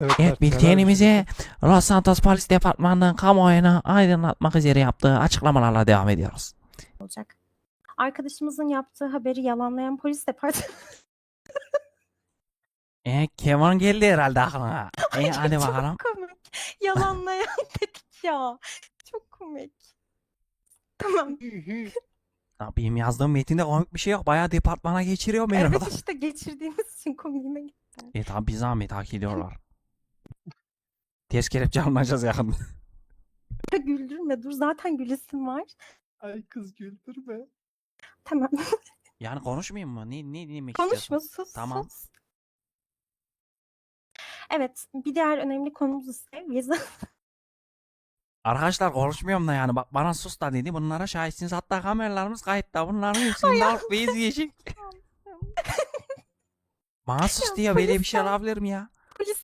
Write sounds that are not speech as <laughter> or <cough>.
Evet, Evet bültenimize Los Santos Polis Departmanı'nın kamuoyunu aydınlatmak üzere yaptığı açıklamalarla devam ediyoruz. olacak. Arkadaşımızın yaptığı haberi yalanlayan polis departmanı. <laughs> E, Kevin geldi herhalde aklına. <laughs> E, hadi Çok bakalım. komik. Yalanlayan <laughs> dedik ya. Çok komik. Tamam. Ya Benim yazdığım metinde komik bir şey yok. Bayağı departmana geçiriyor beni Evet işte geçirdiğimiz için komiğime gitti. E tabi bir zahmet hak ediyorlar. Ters kelepçe almayacağız yakında. Ya <laughs> Güldürme dur zaten gülesim var. Ay kız güldürme. Tamam. <laughs> Yani konuşmayayım mı? Ne, ne demek Konuşma istiyorsun? sus Tamam. sus. Evet bir diğer önemli konumuz ise vize. Arkadaşlar konuşmuyorum da yani bak bana sus da dedi. Bunlara şahitsiniz. Hatta kameralarımız kayıtta. Bunların hepsini de alıp bir izleyecek. <laughs> Bana sus Ya diye böyle bir şey mi ya? Polis